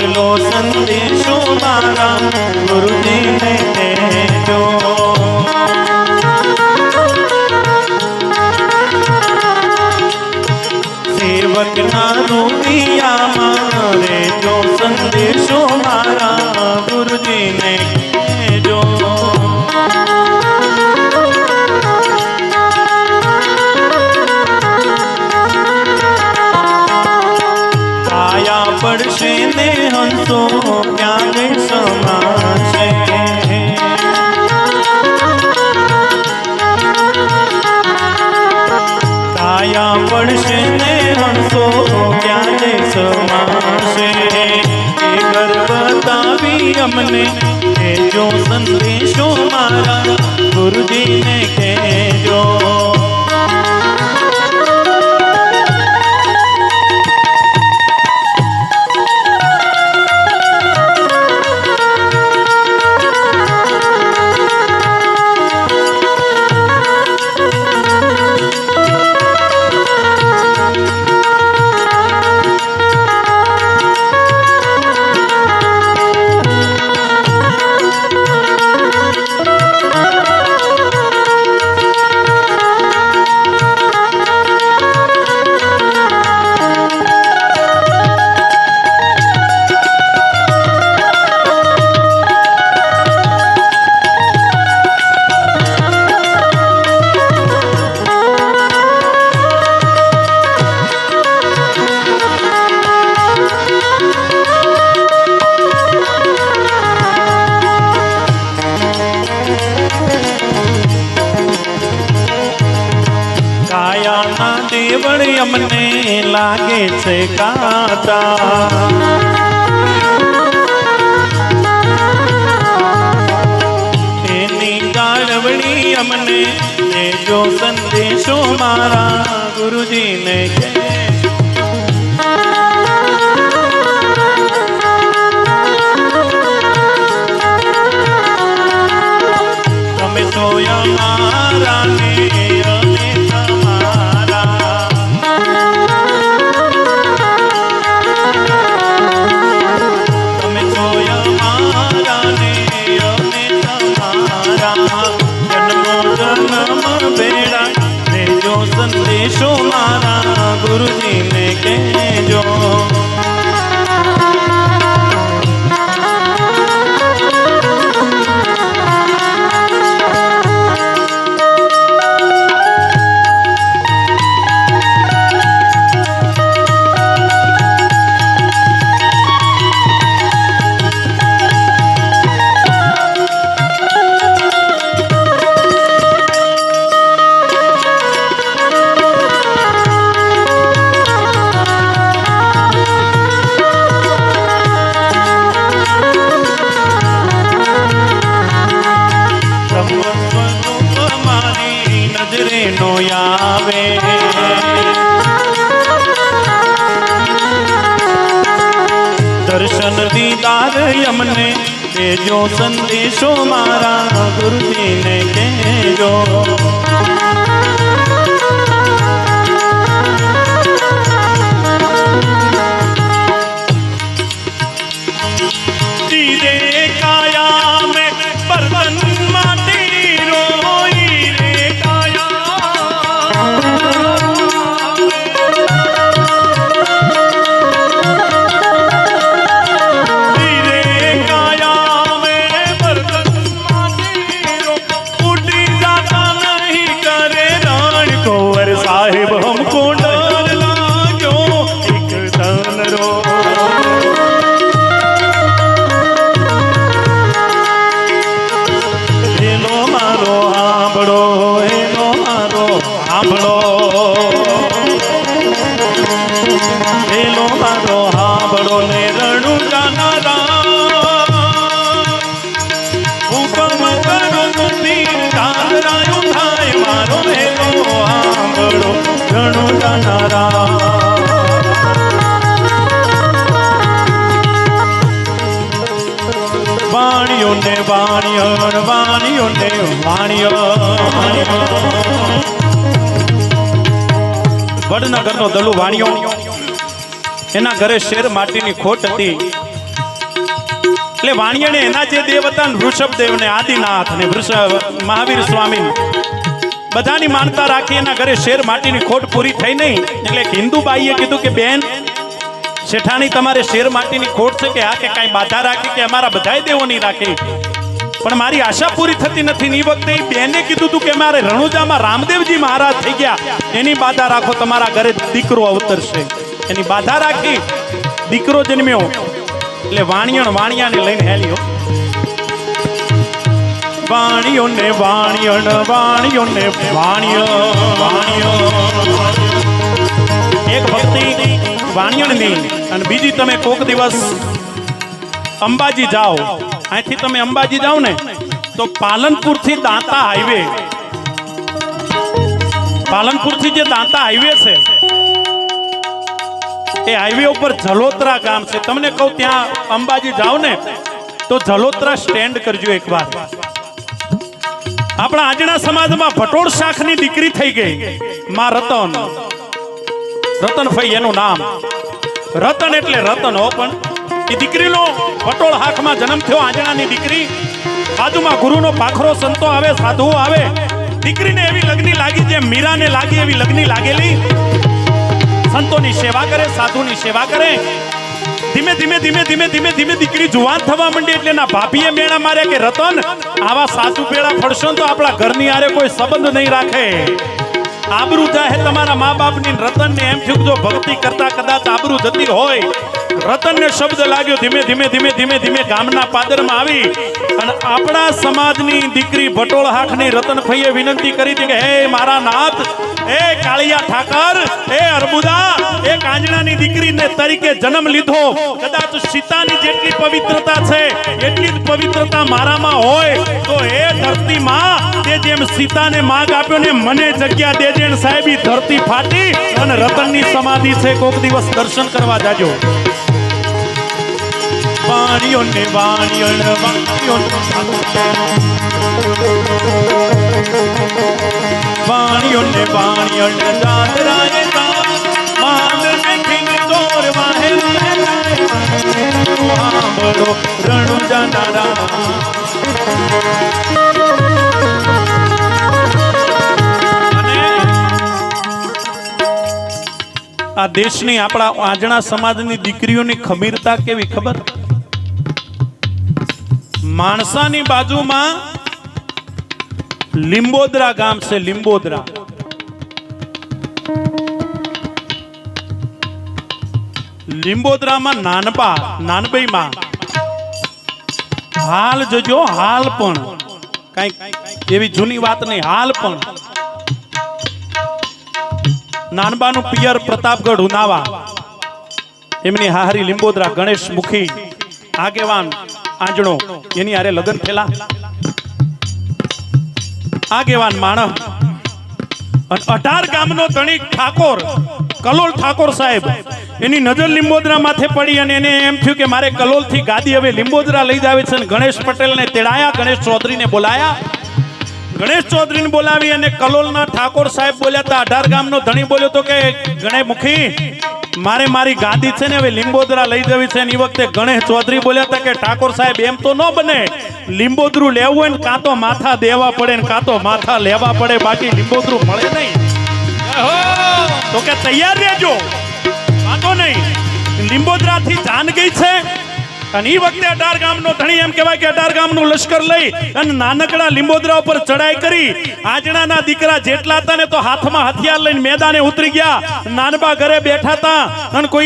આટલો સંદેશો મારા ગુરુજીને દેજો સેવકના રૂપિયામાં રેજો સંદેશો મારા ગુરુજીને દેજો ને હંસો, ક્યારે સમાશે કાયા પડશે ને હંસો, ક્યારે સમાશે એ ઘર બતાવી અમને કેજો સંદેશો મારા, ગુરુજીને કેજો. જાય છે કાતા અમને જો સંદેશો મારા ગુરુજીને કહે દર્શન દીદાર યમને દેજો સંદેશો મારા ગુરુજીને કહેજો વાણિયો વાણિયો ને વાણિયો વડનગરનો દલુ વાણિયો એના ઘરે શેર માટીની ખોટ હતી. એટલે વાણિયાને એના જે દેવતા વૃષભ દેવને આદિનાથ ને વૃષભ, મહાવીર સ્વામી બધાની માનતા રાખી એના ઘરે શેર માટીની ખોટ પૂરી થઈ નહીં. એટલે હિન્દુ બાઈએ કીધું કે, બેન, શેઠાણી, તમારે શેર માટીની ખોટ છે કે આ કે કાંઈ બાધા રાખી કે અમારા બધાય દેવો નહીં રાખી? પણ મારી આશા પૂરી થતી નથી. ને વખતે એ બેને કીધું હતું કે મારે રણુજામાં રામદેવજી મહારાજ થઈ ગયા. એની બાધા રાખો, તમારા ઘરે દીકરો અવતરશે. એની બાધા રાખી દીકરો જન્મ્યો. એટલે વાણિયણ વાણિયાને લઈને હેલ્યો. વાણિયો ને વાણિયણ વાણિયો ને વાણિયો વાણિયો. એક ભક્તિ વાણિયણની. અને બીજી તમે કોક દિવસ અંબાજી જાઓ. અહીંથી તમે અંબાજી જાઓ ને, તો પાલનપુરથી દાંતા હાઈવે. પાલનપુરથી જે દાંતા હાઈવે છે, એ હાઈવે ઉપર જલોત્રા ગામ છે. તમને કહું ત્યાં અંબાજી જાઓ ને, તો જલોત્રા સ્ટેન્ડ કરજો એકવાર. આપણા આજના સમાજમાં ભટોળ શાખની દીકરી થઈ ગઈ, માં રતન. રતનભાઈ એનું નામ. રતન એટલે રતન હો પણ એ દીકરીનો પટોળ હાથમાં જન્મ થયો, આંજણાની દીકરી. બાજુમાં ગુરુનો પાખરો સંતો આવે, સાધુઓ આવે. દીકરીને એવી લગ્ની લાગી જેમ મીરાને લાગી એવી લગ્ની લાગેલી. સંતોની સેવા કરે, સાધુની સેવા કરે. ધીમે ધીમે ધીમે ધીમે ધીમે ધીમે દીકરી જુવાન થવા માંડી એટલે ના ભાભીએ મેણા મારે કે, રતન, આવા સાધુ પેડા ફળશો તો આપણા ઘરની આરે કોઈ સંબંધ નહીં રાખે. આબરૂ જાહે તમારા મા બાપની રતન ને એમ થયું જો ભક્તિ કરતા કદાચ આબરૂ જતી હોય રતન ને શબ્દ લાગ્યો ધીમે ધીમે ધીમે ધીમે ધીમે ગામના પાદરમાં આવી અને આપણા સમાજની દીકરી ભટોળ હાથની રતનભાઈએ વિનંતી કરી હતી કે, હે મારા નાથ એ કાળિયા ઠાકર એ અર્બુદા, એ કાંજણાની દીકરીને તરીકે જન્મ લીધો. કદાચ સીતાની જેટલી પવિત્રતા છે, એટલી જ પવિત્રતા મારામાં હોય, તો એ ધરતી માં તે જેમ સીતાને માગ આપ્યો ને મને જગ્યા દેજે સાહેબી ધરતી ફાટી અને રતનની સમાધિ છે, કોક દિવસ દર્શન કરવા જાજો. વાણીઓ ને વાણીઓ ને વાણીઓ ને વાણીઓ ને જાનારા આ દેશની આપણા આજના સમાજની દીકરીઓની ખમીરતા કેવી ખબર? માણસાની બાજુમાં લિંબોદરા ગામ છે, લિંબોદરા. લીંબોદરામાં નાનપા નાનબાઈમાં હાલ જજો, હાલ પણ. કઈ એવી જૂની વાત નહીં, હાલ પણ. નાનબાનું પિયર પ્રતાપગઢ ઉનાવા. એમની હાહરી લિંબોદરા ગણેશ મુખી, આગેવાન. આંજણો, એની આરે લગ્ન થયેલા. આગેવાન માણસ અને અઢાર ગામનો ધણી ઠાકોર, કલોલ ઠાકોર સાહેબ, એની નજર લિંબોદરા માથે પડી અને એને એમ થયું કે મારે કલોલથી ગાદી હવે લિંબોદરા લઈ જાવે છે અને ગણેશ પટેલને તેડાયા, ગણેશ ચૌધરીને બોલાયા. ગણેશ ચૌધરીને બોલાવી અને કલોલના ઠાકોર સાહેબ બોલ્યા હતા અઢાર ગામનો ધણી બોલ્યો તો કે ગણેશ મુખી મારે મારી ગાદી છે ને હવે લીંબોદરા લઈ જવી છે ને એ વખતે ગણેશ ચૌધરી બોલ્યા હતા કે ઠાકોર સાહેબ એમ તો ન બને. લીંબોદરું લેવું હોય ને કાં તો માથા દેવા પડે ને કાં તો માથા લેવા પડે બાકી લીંબોદરું મળે નહીં. તો કે તૈયાર રહેજો. વાંધો નહીં. લીંબોદરાથી જાન ગઈ છે. અને એ વખતે અઢાર ગામનો ધણી એમ કહેવાય કે અઢાર ગામનું લશ્કર લઈ અને નાનકડા લીંબોદરા ઉપર ચડાઈ કરી આજણાના દીકરા જેટલા હતા ને તો હાથમાં હથિયાર લઈને મેદાને ઉતરી ગયા. નાનબા ઘરે બેઠા હતા અને કોઈ